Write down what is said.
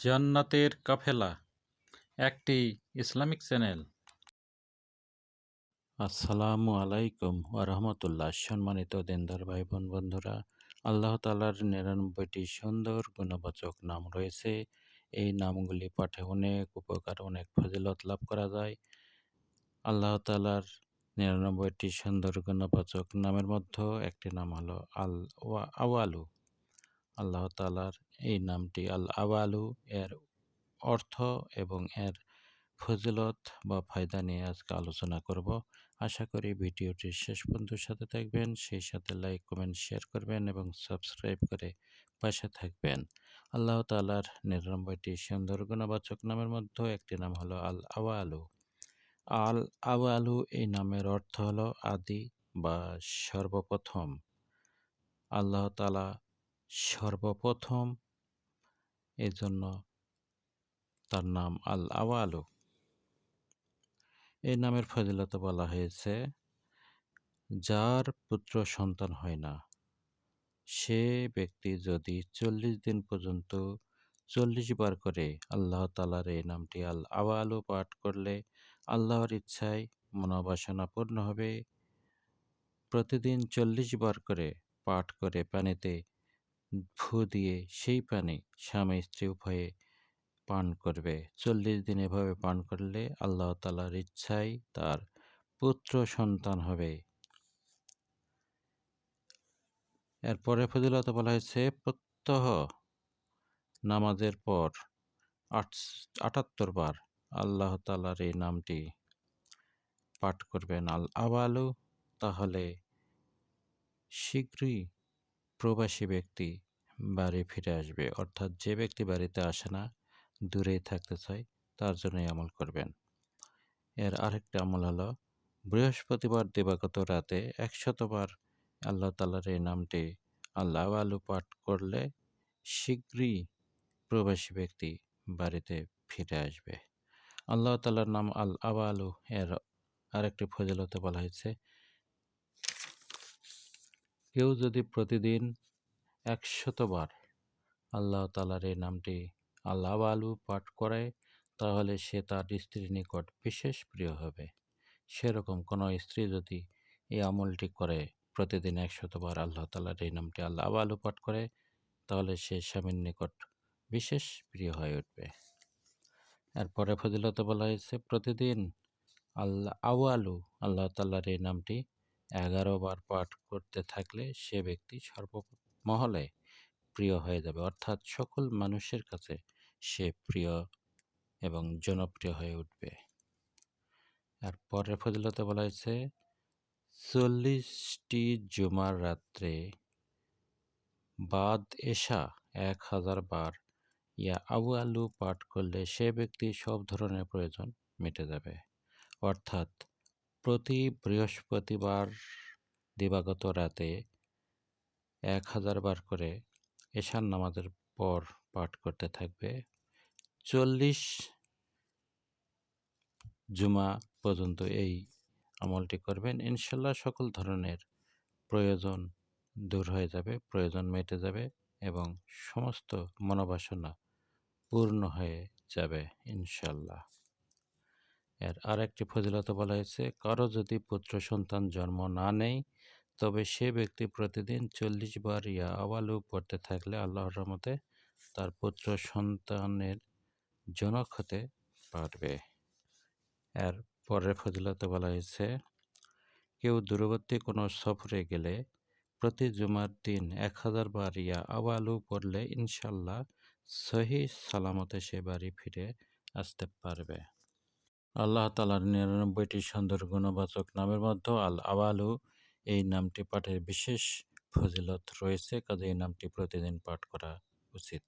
জান্নাতের কাফেলা, একটি Islamic channel. আসসালামু আলাইকুম ওরহমতুল্লাহ সম্মানিত দেনদার ভাই বোন বন্ধুরা, আল্লাহ তালার নিরানব্বইটি সুন্দর গুণবাচক নাম রয়েছে। এই নামগুলি পাঠে অনেক উপকার, অনেক ফজিলত লাভ করা যায়। আল্লাহ তালার নিরানব্বইটি সুন্দর গুণবাচক নামের মধ্যে একটি নাম হলো আল ওয়া আওয়ালু আল্লাহ তালার এই নামটি আল আওয়ালু এর অর্থ এবং এর ফজিলত বা ফায়দা নিয়ে আজকে আলোচনা করব। আশা করি ভিডিওটি শেষ পর্যন্ত সাথে থাকবেন, সেই সাথে লাইক, কমেন্ট, শেয়ার করবেন এবং সাবস্ক্রাইব করে পাশে থাকবেন। আল্লাহ তালার নিরানব্বইটি সুন্দর গুণবাচক নামের মধ্যে একটি নাম হলো আল আওয়ালু। আল আওয়ালু এই নামের অর্থ হলো আদি বা সর্বপ্রথম। আল্লাহ তালা সর্বপ্রথম এজন্য তার নাম আল আওয়ালু। এই নামের ফজিলত বলা হয়েছে, যার পুত্র সন্তান হয় না, সে ব্যক্তি যদি চল্লিশ দিন পর্যন্ত চল্লিশ বার করে আল্লাহ তালার এই নামটি আল আওয়ালু পাঠ করলে আল্লাহর ইচ্ছায় মনোবাসনা পূর্ণ হবে। প্রতিদিন চল্লিশ বার করে পাঠ করে পানিতে ফু দিয়ে সেই পানি স্বামী স্ত্রী উভয়ে পান করবে। চল্লিশ দিন এভাবে পান করলে আল্লাহ তালার ইচ্ছায় তার পুত্র সন্তান হবে। এরপরে ফজিলত বলা হয়েছে, প্রত্যহ নামাজের পর আট, আটাত্তর বার আল্লাহ তালার এই নামটি পাঠ করবেন। আল আওয়ালু তাহলে শীঘ্রই প্রবাসী ব্যক্তি বাড়ি ফিরে আসবে, অর্থাৎ যে ব্যক্তি বাড়িতে আসে না, দূরেই থাকতে চায়, তার জন্যই আমল করবেন। এর আরেকটা আমল হলো, বৃহস্পতিবার দিবাগত রাতে একশতবার আল্লাহ তালার এই নামটি আল্লাহ আলু পাঠ করলে শীঘ্রই প্রবাসী ব্যক্তি বাড়িতে ফিরে আসবে। আল্লাহ তালার নাম আল আলু এর আরেকটি ফজিলতে বলা হয়েছে কেউ যদি প্রতিদিন একশতবার আল্লাহ তালার এই নামটি আল্লাহ আলু পাঠ করে, তাহলে সে তার স্ত্রীর নিকট বিশেষ প্রিয় হবে। সেরকম কোনো স্ত্রী যদি এই আমলটি করে, প্রতিদিন একশতবার আল্লাহ তালার এই নামটি আল্লাহ আলু পাঠ করে, তাহলে সে স্বামীর নিকট বিশেষ প্রিয় হয়ে উঠবে। এরপরে ফজিলত বলা হয়েছে, প্রতিদিন আল্লাহ আওয়ালু, আল্লাহ তাল্লার এই নামটি এগারো বার পাঠ করতে থাকলে সে ব্যক্তি সর্বমহলে প্রিয় হয়ে যাবে। অর্থাৎ সকল মানুষের কাছে সে প্রিয় এবং জনপ্রিয় হয়ে উঠবে। আর পরের ফজিলতে বলা হয়েছে, চল্লিশটি জুমার রাত্রে বাদ এশা এক হাজার বার ইয়া আবু আলু পাঠ করলে সে ব্যক্তি সব ধরনের প্রয়োজন মিটে যাবে। অর্থাৎ প্রতি বৃহস্পতিবার দিবাগত রাতে এক হাজার বার করে এশার নামাজের পর পাঠ করতে থাকবে। চল্লিশ জুমা পর্যন্ত এই আমলটি করবেন। ইনশাল্লাহ সকল ধরনের প্রয়োজন দূর হয়ে যাবে, প্রয়োজন মেটে যাবে এবং সমস্ত মনোবাসনা পূর্ণ হয়ে যাবে ইনশাল্লাহ। এর আরেকটি ফজিলত বলা হয়েছে, কারও যদি পুত্র সন্তান জন্ম না নেয়, তবে সে ব্যক্তি প্রতিদিন চল্লিশ বার ইয়া আওয়ালু পড়তে থাকলে আল্লাহর রহমতে তার পুত্র সন্তানের জনক হতে পারবে। এর পরের ফজিলতে বলা হয়েছে, কেউ দূরবর্তী কোনো সফরে গেলে প্রতি জুমার দিন এক হাজার বার ইয়া আওয়ালু পড়লে ইনশাল্লাহ সহি সালামতে সে বাড়ি ফিরে আসতে পারবে। আল্লাহ তালার নিরানব্বইটি সুন্দর গুণবাচক নামের মধ্যে আল আওয়ালু এই নামটি পাঠের বিশেষ ফজিলত রয়েছে কাজে এই নামটি প্রতিদিন পাঠ করা উচিত।